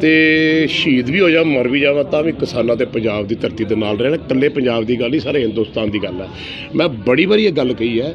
ਤੇ ਸ਼ਹੀਦ ਵੀ ਹੋ ਜਾ ਮਰ ਵੀ ਜਾਵਾਂ, ਤਾਂ ਵੀ ਕਿਸਾਨਾਂ ਤੇ ਪੰਜਾਬ ਦੀ ਧਰਤੀ ਦੇ ਨਾਲ ਰਹਿਣਾ। ਇਕੱਲੇ ਪੰਜਾਬ ਦੀ ਗੱਲ ਹੀ ਸਾਰੇ ਹਿੰਦੁਸਤਾਨ ਦੀ ਗੱਲ ਹੈ ਮੈਂ ਬੜੀ ਵਾਰੀ ਇਹ ਗੱਲ ਕਹੀ ਹੈ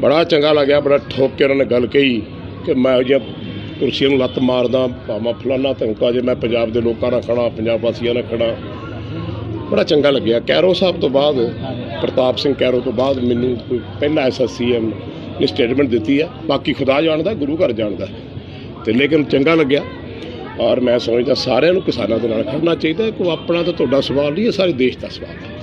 ਬੜਾ ਚੰਗਾ ਲੱਗਿਆ, ਬੜਾ ਠੋਕ ਕੇ ਉਹਨਾਂ ਨੇ ਗੱਲ ਕਹੀ ਕਿ ਮੈਂ ਜੇ ਕੁਰਸੀਆਂ ਨੂੰ ਲੱਤ ਮਾਰਦਾ, ਭਾਵੇਂ ਫਲਾਨਾ ਧਮਕਾ ਜੇ ਮੈਂ ਪੰਜਾਬ ਦੇ ਲੋਕਾਂ ਨਾਲ ਖੜਾ, ਪੰਜਾਬ ਵਾਸੀਆਂ ਨਾਲ ਖੜਾ। ਬੜਾ ਚੰਗਾ ਲੱਗਿਆ। ਕੈਰੋ ਸਾਹਿਬ ਤੋਂ ਬਾਅਦ, ਪ੍ਰਤਾਪ ਸਿੰਘ ਕੈਰੋ ਤੋਂ ਬਾਅਦ ਮੈਨੂੰ ਕੋਈ ਪਹਿਲਾ ਐਸਾ ਸੀਐਮ ਨੇ ਸਟੇਟਮੈਂਟ ਦਿੱਤੀ ਹੈ ਬਾਕੀ ਖੁਦਾ ਜਾਣਦਾ, ਗੁਰੂ ਘਰ ਜਾਣਦਾ। ਤੇ ਲੇਕਿਨ ਚੰਗਾ ਲੱਗਿਆ। ਔਰ ਮੈਂ ਸਮਝਦਾ ਸਾਰਿਆਂ ਨੂੰ ਕਿਸਾਨਾਂ ਦੇ ਨਾਲ ਖੜਨਾ ਚਾਹੀਦਾ ਕੋਈ ਆਪਣਾ ਤਾਂ ਤੁਹਾਡਾ ਸਵਾਲ ਨਹੀਂ ਹੈ, ਸਾਰੇ ਦੇਸ਼ ਦਾ ਸਵਾਲ ਹੈ।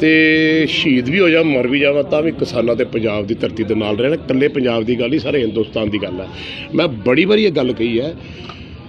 ਤੇ ਸ਼ਹੀਦ ਵੀ ਹੋ ਜਾ, ਮਰ ਵੀ ਜਾਵਾਂ ਤਾਂ ਵੀ ਕਿਸਾਨਾਂ ਤੇ ਪੰਜਾਬ ਦੀ ਧਰਤੀ ਦੇ ਨਾਲ ਰਹਿਣਾ, ਇਕੱਲੇ ਪੰਜਾਬ ਦੀ ਗੱਲ ਹੀ ਸਾਰੇ ਹਿੰਦੁਸਤਾਨ ਦੀ ਗੱਲ ਹੈ ਮੈਂ ਬੜੀ ਵਾਰੀ ਇਹ ਗੱਲ ਕਹੀ ਹੈ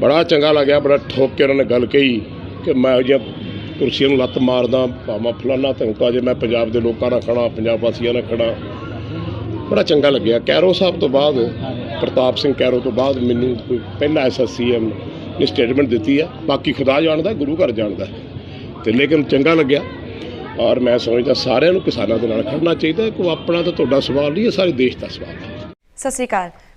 ਬੜਾ ਚੰਗਾ ਲੱਗਿਆ, ਬੜਾ ਠੋਕ ਕੇ ਉਹਨਾਂ ਨੇ ਗੱਲ ਕਹੀ ਕਿ ਮੈਂ ਜੇ ਕੁਰਸੀਆਂ ਨੂੰ ਲੱਤ ਮਾਰਦਾ, ਭਾਵੇਂ ਫਲਾਨਾ ਧਮਕਾ ਜੇ ਮੈਂ ਪੰਜਾਬ ਦੇ ਲੋਕਾਂ ਨਾਲ ਖੜਾ, ਪੰਜਾਬ ਵਾਸੀਆਂ ਨਾਲ ਖੜਾ। ਬੜਾ ਚੰਗਾ ਲੱਗਿਆ। ਕੈਰੋ ਸਾਹਿਬ ਤੋਂ ਬਾਅਦ, ਪ੍ਰਤਾਪ ਸਿੰਘ ਕੈਰੋ ਤੋਂ ਬਾਅਦ ਮੈਨੂੰ ਕੋਈ ਪਹਿਲਾ ਐਸਾ ਸੀਐਮ ਨੇ ਸਟੇਟਮੈਂਟ ਦਿੱਤੀ ਆ। ਬਾਕੀ ਖੁਦਾ ਜਾਣਦਾ, ਗੁਰੂ ਘਰ ਜਾਣਦਾ। ਤੇ ਲੇਕਿਨ ਚੰਗਾ ਲੱਗਿਆ। ਔਰ ਮੈਂ ਸਮਝਦਾ ਸਾਰਿਆਂ ਨੂੰ ਕਿਸਾਨਾਂ ਦੇ ਨਾਲ ਖੜਨਾ ਚਾਹੀਦਾ ਹੈ। ਕੋਈ ਆਪਣਾ ਤਾਂ ਤੁਹਾਡਾ ਸਵਾਲ ਨਹੀਂ ਹੈ, ਸਾਰੇ ਦੇਸ਼ ਦਾ ਸਵਾਲ ਹੈ। ਸਤਿ ਸ਼੍ਰੀ ਅਕਾਲ।